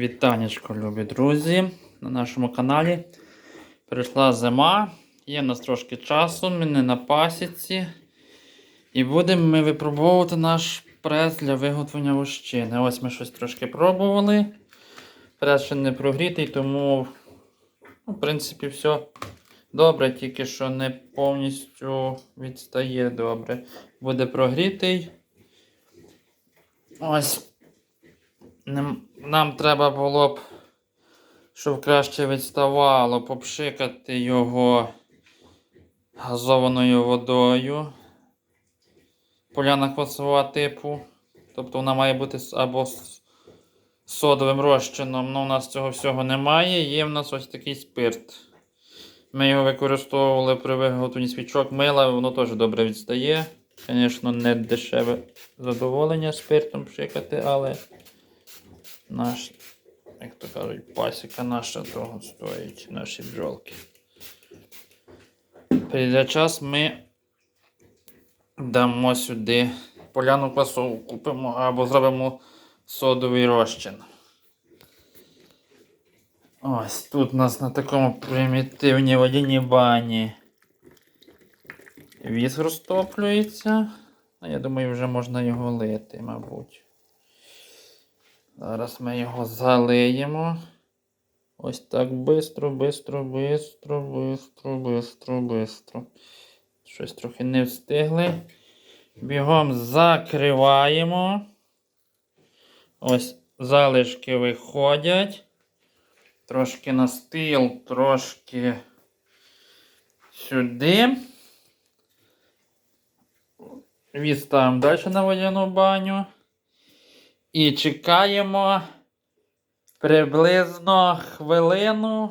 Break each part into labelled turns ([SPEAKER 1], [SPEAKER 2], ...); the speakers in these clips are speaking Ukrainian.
[SPEAKER 1] Вітанечко, любі друзі, на нашому каналі. Прийшла зима, є в нас трошки часу, ми не на пасіці. І будемо ми випробовувати наш прес для виготовлення вощини. Ось ми щось трошки пробували. Прес ще не прогрітий, тому, ну, в принципі, все добре, тільки що не повністю відстає добре. Буде прогрітий. Ось. Нам треба було б, щоб краще відставало, попшикати його газованою водою. Поляна квасова типу. Тобто вона має бути або з содовим розчином. Ну, у нас цього всього немає. Є в нас ось такий спирт. Ми його використовували при виготовленні свічок мила, воно теж добре відстає. Звісно, не дешеве задоволення спиртом пшикати, але наш, як то кажуть, пасіка наша того стоїть, наші бджолки. Прийде час ми дамо сюди поляну квасову купимо або зробимо содовий розчин. Ось тут у нас на такому примітивній водяній бані віск розтоплюється. Я думаю, вже можна його лити, мабуть. Зараз ми його залиємо. Ось так бистро, бистро, бистро, бистро, бистро, бистро. Щось трохи не встигли. Бігом закриваємо. Ось залишки виходять. Трошки на стіл, трошки сюди. Відставимо далі на водяну баню. І чекаємо приблизно хвилину,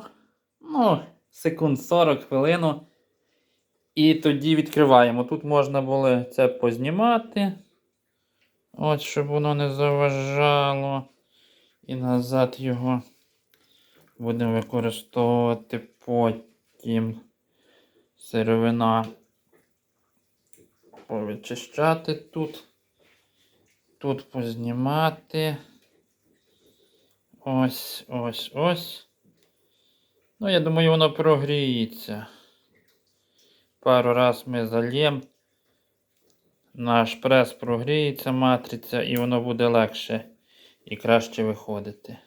[SPEAKER 1] ну, секунд 40 хвилину. І тоді відкриваємо. Тут можна було це познімати. От, щоб воно не заважало. І назад його будемо використовувати потім. Сировина. Повичищати тут. Тут познімати. Ось, ось, ось. Ну, я думаю, воно прогріється. Пару раз ми зальємо. Наш прес прогріється, матриця, і воно буде легше і краще виходити.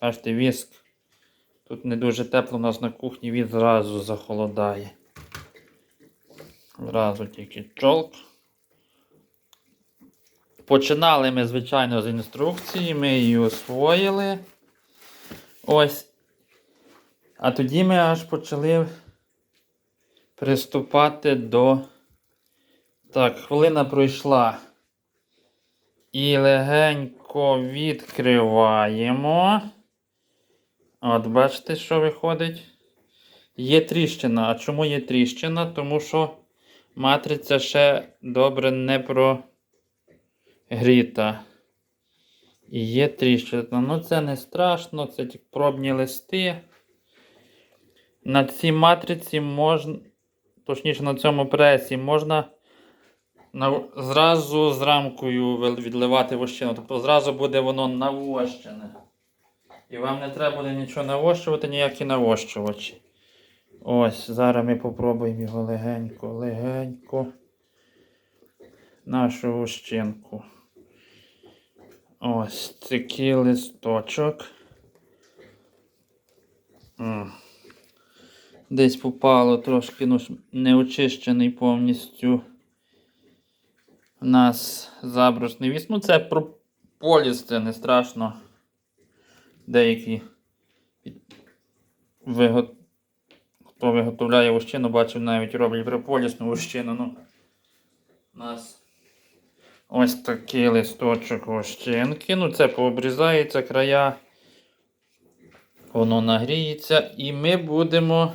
[SPEAKER 1] Бачите, віск. Тут не дуже тепло у нас на кухні, він зразу захолодає. Зразу тільки чолк. Починали ми, звичайно, з інструкції, ми її освоїли. Ось. А тоді ми аж почали приступати до. Так, хвилина пройшла. І легенько відкриваємо. От, бачите, що виходить? Є тріщина. А чому є тріщина? Тому що матриця ще добре не прогріта. І є тріщина. Ну, це не страшно, це пробні листи. На цій матриці можна, точніше на цьому пресі, можна на, зразу з рамкою відливати вощину. Тобто зразу буде воно навощене. І вам не треба буде нічого навощувати, ніякі навощувачі. Ось, зараз ми попробуємо його легенько, легенько. Нашу вощинку. Ось такий листочок. Десь попало трошки ну, ж не очищений повністю. У нас забрусний віс. Ну, це прополіс, це не страшно. Деякі від- виго... хто виготовляє вощину, бачив, навіть роблять прополісну вощину. Ну, у нас ось такий листочок вощинки. Ну, це пообрізається края. Воно нагріється. І ми будемо.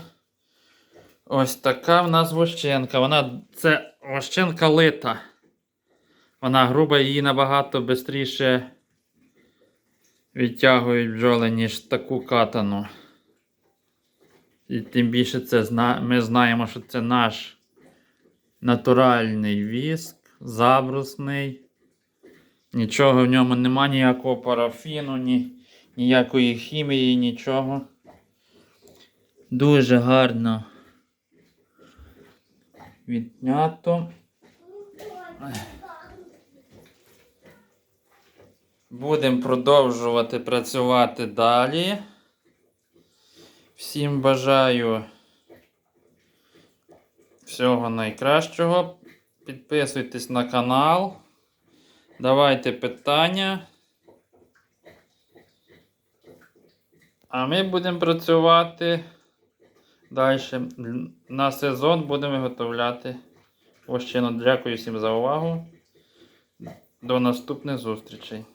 [SPEAKER 1] Ось така в нас вощенка. Вона це вощенка лита. Вона груба, її набагато швидше відтягують бджоли, ніж таку катану. І тим більше це ми знаємо, що це наш натуральний віск, забрусний. Нічого в ньому нема, ніякого парафіну, ні, Ніякої хімії, нічого. Дуже гарно віднято. Будемо продовжувати працювати далі. Всім бажаю всього найкращого. Підписуйтесь на канал. Давайте питання. А ми будемо працювати далі. На сезон будемо виготовляти вощину. Дякую всім за увагу. До наступних зустрічей.